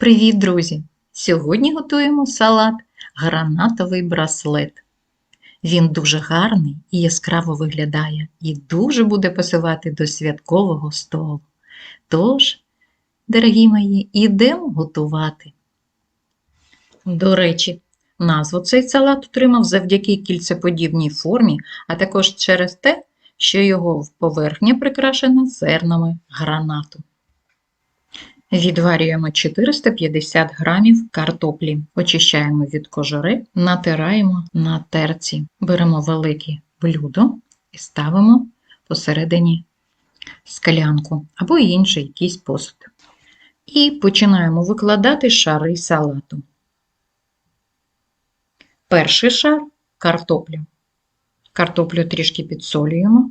Привіт, друзі! Сьогодні готуємо салат гранатовий браслет. Він дуже гарний і яскраво виглядає і дуже буде пасувати до святкового столу. Тож, дорогі мої, ідемо готувати. До речі, назву цей салат отримав завдяки кільцеподібній формі, а також через те, що його поверхня прикрашена зернами гранату. Відварюємо 450 грамів картоплі, очищаємо від кожури, натираємо на терці. Беремо велике блюдо і ставимо посередині склянку або інший якийсь посуд. І починаємо викладати шари салату. Перший шар картоплю. Картоплю трішки підсолюємо,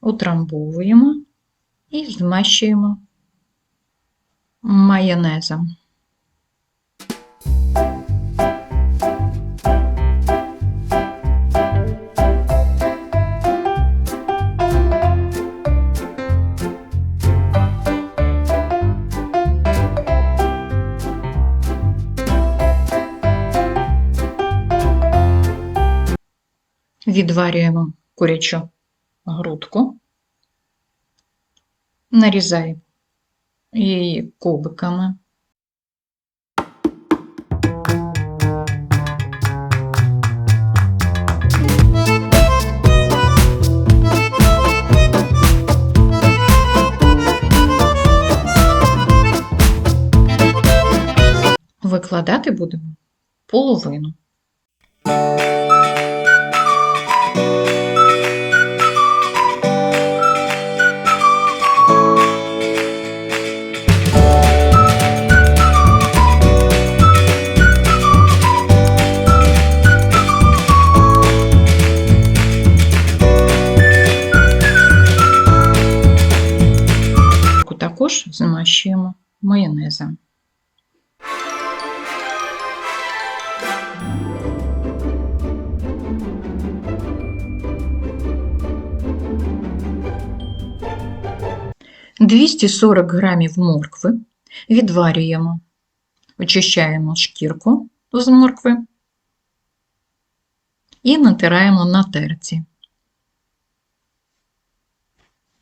утрамбовуємо і змащуємо майонезом. Відварюємо курячу грудку, нарізаємо її кубиками. Викладати будемо половину. Змащуємо майонезом. Двісті сорок грамів моркви відварюємо, очищаємо шкірку з моркви і натираємо на терці.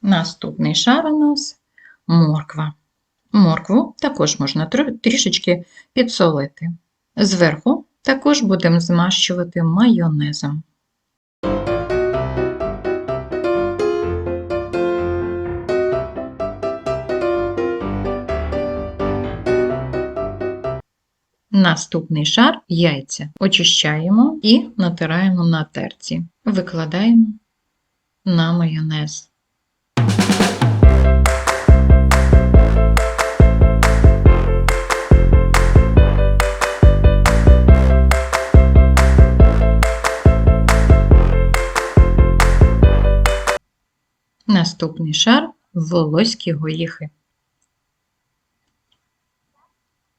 Наступний шар у нас морква. Моркву також можна трішечки підсолити. Зверху також будемо змащувати майонезом. Наступний шар яйця очищаємо і натираємо на терці. Викладаємо на майонез. Наступний шар волоські горіхи.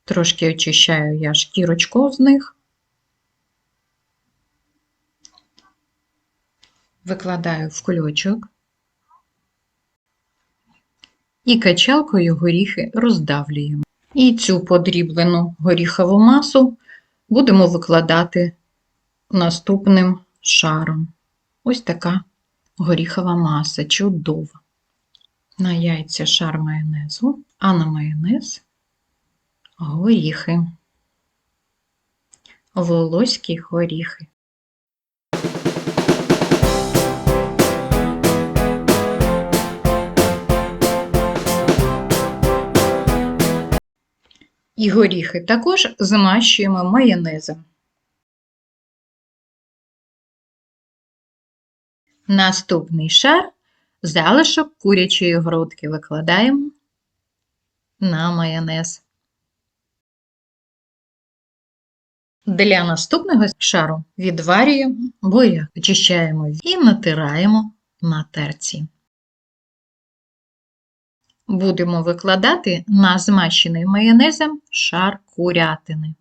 Трошки очищаю я шкірочку з них, викладаю в кульочок і качалкою горіхи роздавлюємо. І цю подріблену горіхову масу будемо викладати наступним шаром. Ось така горіхова маса, чудова. На яйця шар майонезу, а на майонез горіхи, волоські горіхи. І горіхи також змащуємо майонезом. Наступний шар залишок курячої грудки викладаємо на майонез. Для наступного шару відварюємо буряк, очищаємо і натираємо на терці. Будемо викладати на змащений майонезом шар курятини.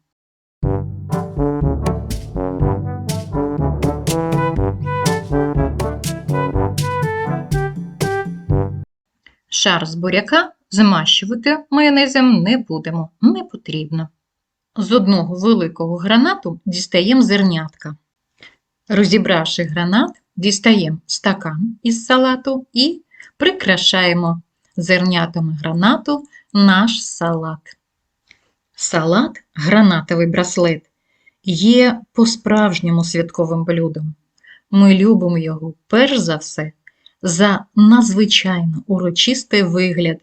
Шар з буряка змащувати майонезом не будемо, не потрібно. З одного великого гранату дістаємо зернятка. Розібравши гранат, дістаємо стакан із салату і прикрашаємо зернятами гранату наш салат. Салат гранатовий браслет є по-справжньому святковим блюдом. Ми любимо його перш за все за надзвичайно урочистий вигляд.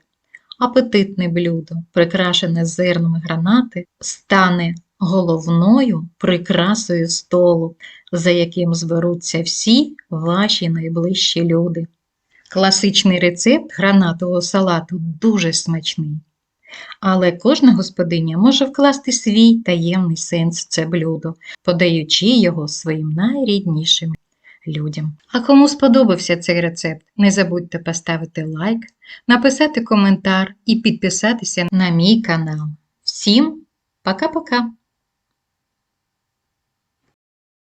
Апетитне блюдо, прикрашене зернами гранати, стане головною прикрасою столу, за яким зберуться всі ваші найближчі люди. Класичний рецепт гранатового салату дуже смачний. Але кожна господиня може вкласти свій таємний сенс в це блюдо, подаючи його своїм найріднішим людям. А кому сподобався цей рецепт, не забудьте поставити лайк, написати коментар і підписатися на мій канал. Всім пока-пока!